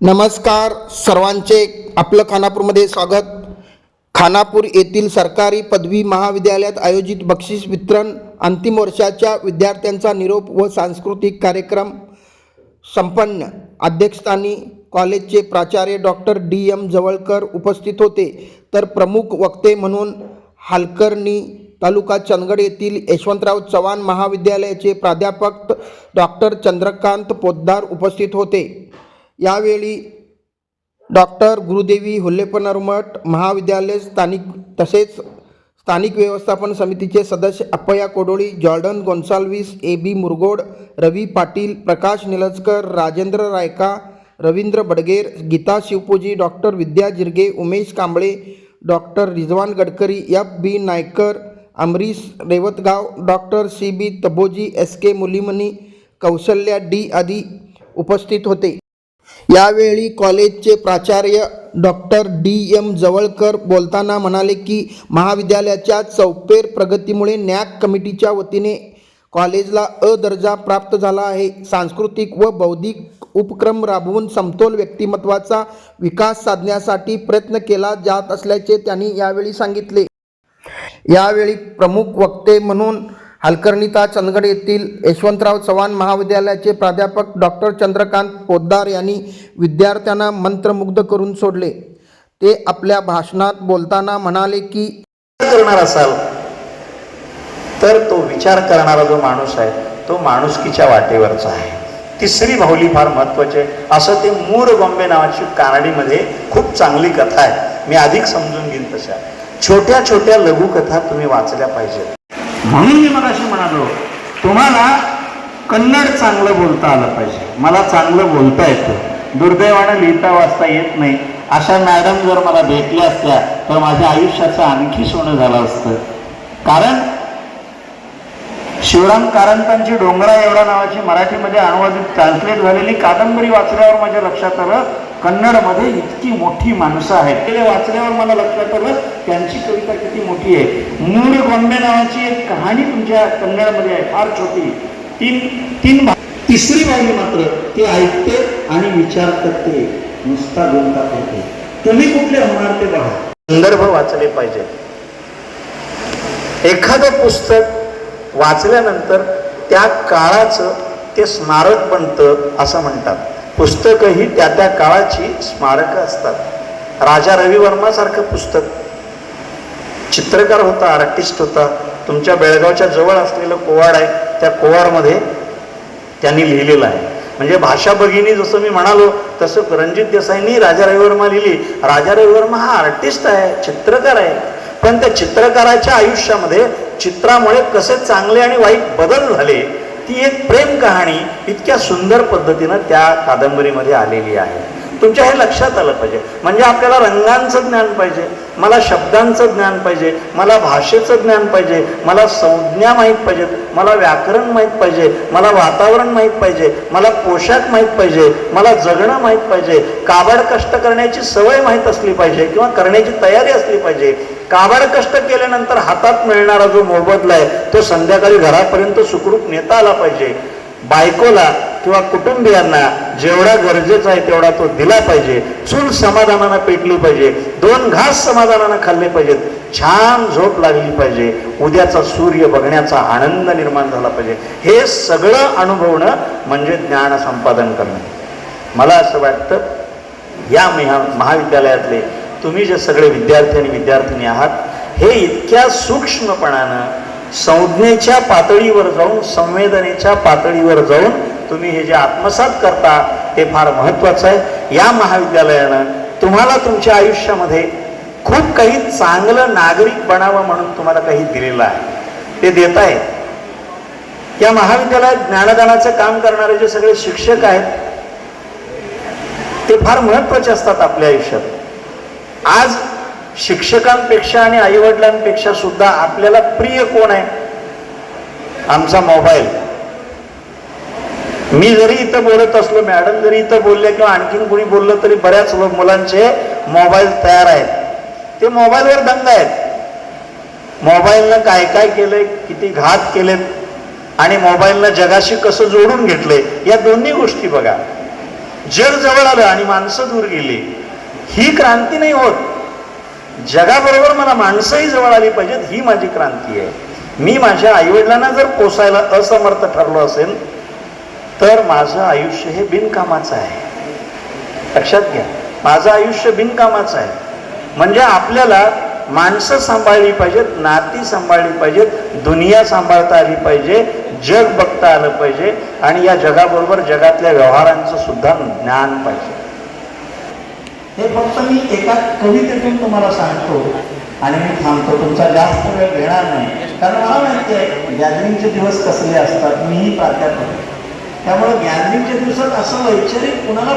नमस्कार सर्वांचे आपलं खानापूरमध्ये स्वागत. खानापूर येथील सरकारी पदवी महाविद्यालयात आयोजित बक्षीस वितरण अंतिम वर्षाच्या विद्यार्थ्यांचा निरोप व सांस्कृतिक कार्यक्रम संपन्न. अध्यक्षस्थानी कॉलेजचे प्राचार्य डॉक्टर डी. एम. जवळकर उपस्थित होते. तर प्रमुख वक्ते म्हणून हालकर्णी तालुका चंदगड येथील यशवंतराव चव्हाण महाविद्यालयाचे प्राध्यापक डॉक्टर चंद्रकांत पोद्दार उपस्थित होते. यावेळी डॉक्टर गुरुदेवी हुल्लेपनरमठ महाविद्यालय स्थानिक तसेच स्थानिक व्यवस्थापन समितीचे सदस्य Appaya Kodoli Jordan Gonsalves A B Murgod Ravi Patil Prakash Niljakar Rajendra Rayka Ravindra Badger Geeta Shivpuji doctor Vidya Jirge Umesh Kamble doctor Rizwan Gadkari F B Naikar Amrish Revatgaon doctor C B Taboji S K Mulimani Kaushalya D आदी उपस्थित होते. यावेळी कॉलेजचे प्राचार्य doctor D M Jawalkar बोलताना म्हणाले की महाविद्यालयाच्या चौपेर प्रगतीमुळे नॅक कमिटीच्या वतीने कॉलेजला अ दर्जा प्राप्त झाला आहे. सांस्कृतिक व बौद्धिक उपक्रम राबवून समतोल व्यक्तिमत्वाचा विकास साधण्यासाठी प्रयत्न केला जात असल्याचे त्यांनी यावेळी सांगितले. यावेळी प्रमुख वक्ते म्हणून अलकर्णिता चंदगड येथील यशवंतराव चव्हाण महाविद्यालयाचे प्राध्यापक डॉक्टर चंद्रकांत पोद्दार यांनी विद्यार्थ्यांना मंत्रमुग्ध करून सोडले. ते आपल्या भाषणात बोलताना म्हणाले की करणार असाल तर तो विचार करणारा जो माणूस आहे तो माणुसकीच्या वाटेवरचा आहे. तिसरी बाहुली फार महत्वाची आहे. असं ते मूर बॉम्बे नावाची कानडीमध्ये खूप चांगली कथा आहे. मी अधिक समजून घेईन तशा. छोट्या छोट्या लघुकथा तुम्ही वाचल्या पाहिजेत. म्हणून मी मग म्हणालो तुम्हाला कन्नड चांगलं बोलता आलं पाहिजे. मला चांगलं बोलता येतं. दुर्दैवानं लिहिता वाचता येत नाही. अशा मॅडम जर मला भेटल्या असत्या तर माझ्या आयुष्याचं आणखी सोनं झालं असतं. कारण शिवराम कारंतांची डोंगरा एवढा नावाची मराठीमध्ये अनुवादित ट्रान्सलेट झालेली कादंबरी वाचल्यावर माझ्या लक्षात आलं कन्नडमध्ये इतकी मोठी माणसं आहेत. ते वाचल्यावर मला लक्षात आलं त्यांची कविता किती मोठी आहे. मूळ बॉम्बे नावाची एक कहाणी तुमच्या कन्नडमध्ये आहे फार छोटी. तीन तीन भा- तिसरी बाजू मात्र ते ऐकते आणि विचार करते नुसता गुंता करते. तुम्ही कुठले होणार ते बघा. संदर्भ वाचले पाहिजे एखादं पुस्तक वाचल्यानंतर त्या काळाचं ते स्मारक बनतं असं म्हणतात. पुस्तकंही त्या त्या काळाची स्मारकं असतात. राजा रविवर्मासारखं पुस्तक. चित्रकार होता आर्टिस्ट होता. तुमच्या बेळगावच्या जवळ असलेलं कोवाड आहे त्या कोवाडमध्ये त्यांनी लिहिलेलं आहे. म्हणजे भाषा भगिनी जसं मी म्हणालो तसं रणजित देसाईंनी राजा रविवर्मा लिहिली. राजा रविवर्मा हा आर्टिस्ट आहे चित्रकार आहे. पण त्या चित्रकाराच्या आयुष्यामध्ये चित्रामुळे कसे चांगले आणि वाईट बदल झाले ती एक प्रेम कहाणी इतक्या सुंदर पद्धतीनं त्या कादंबरीमध्ये आलेली आहे. तुमच्या हे लक्षात आलं पाहिजे. म्हणजे आपल्याला रंगांचं ज्ञान पाहिजे मला शब्दांचं ज्ञान पाहिजे मला भाषेचं ज्ञान पाहिजे मला संज्ञा माहीत पाहिजेत मला व्याकरण माहीत पाहिजे मला वातावरण माहीत पाहिजे मला पोशाख माहीत पाहिजे मला जगणं माहीत पाहिजे. काबाड कष्ट करण्याची सवय माहीत असली पाहिजे किंवा करण्याची तयारी असली पाहिजे. काबाड कष्ट केल्यानंतर हातात मिळणारा जो मोबदला आहे तो संध्याकाळी घरापर्यंत सुखरूप नेता आला पाहिजे. बायकोला किंवा कुटुंबियांना जेवढा गरजेचा आहे तेवढा तो दिला पाहिजे. चूल समाधानानं पेटली पाहिजे. दोन घास समाधानानं खाल्ले पाहिजेत. छान झोप लागली पाहिजे. उद्याचा सूर्य बघण्याचा आनंद निर्माण झाला पाहिजे. हे सगळं अनुभवणं म्हणजे ज्ञान संपादन करणं. मला असं वाटतं या महा महाविद्यालयातले तुम्ही जे सगळे विद्यार्थी आणि विद्यार्थिनी आहात हे इतक्या सूक्ष्मपणानं संज्ञेच्या पातळीवर जाऊन संवेदनेच्या पातळीवर जाऊन तुम्ही हे जे आत्मसात करता ते फार महत्त्वाचं आहे. या महाविद्यालयानं तुम्हाला तुमच्या आयुष्यामध्ये खूप काही चांगलं नागरिक बनावं म्हणून तुम्हाला काही दिलेलं आहे. ते देत आहेत. या महाविद्यालयात ज्ञानदानाचं काम करणारे जे सगळे शिक्षक आहेत ते फार महत्त्वाचे असतात आपल्या आयुष्यात. आज शिक्षकांपेक्षा आणि आईवडिलांपेक्षा सुद्धा आपल्याला प्रिय कोण आहे? आमचा मोबाईल. मी जरी इथं बोलत असलो मॅडम जरी इथं बोलले किंवा आणखीन कोणी बोललं तरी बऱ्याच लोक मुलांचे मोबाईल तयार आहेत. ते मोबाईलवर दंग आहेत. मोबाईलनं काय काय केलंय किती घात केलेत आणि मोबाईलनं जगाशी कसं जोडून घेतलंय या दोन्ही गोष्टी बघा. जग जवळ आलं आणि माणसं दूर गेली ही क्रांती नाही होत. जगाबरोबर मला माणसंही जवळ आली पाहिजेत ही माझी क्रांती आहे. मी माझ्या आईवडिलांना जर पोसायला असमर्थ ठरलो असेल तर माझं आयुष्य हे बिनकामाचं आहे. लक्षात घ्या माझं आयुष्य बिनकामाचं आहे. म्हणजे आपल्याला माणसं सांभाळली पाहिजेत नाती सांभाळली पाहिजेत दुनिया सांभाळता आली पाहिजे जग बघता आलं पाहिजे आणि या जगाबरोबर जगातल्या व्यवहारांचं सुद्धा ज्ञान पाहिजे. हे फक्त मी एका कवितेतून तुम्हाला सांगतो आणि मी थांबतो तुमचा जास्त वेळ घेणार नाही. कारण मला माहिती आहे गॅदरिंगचे दिवस कसले असतात मीही प्राध्यापक त्यामुळे गॅदरिंगच्या दिवसात असं वैचारिक कुणाला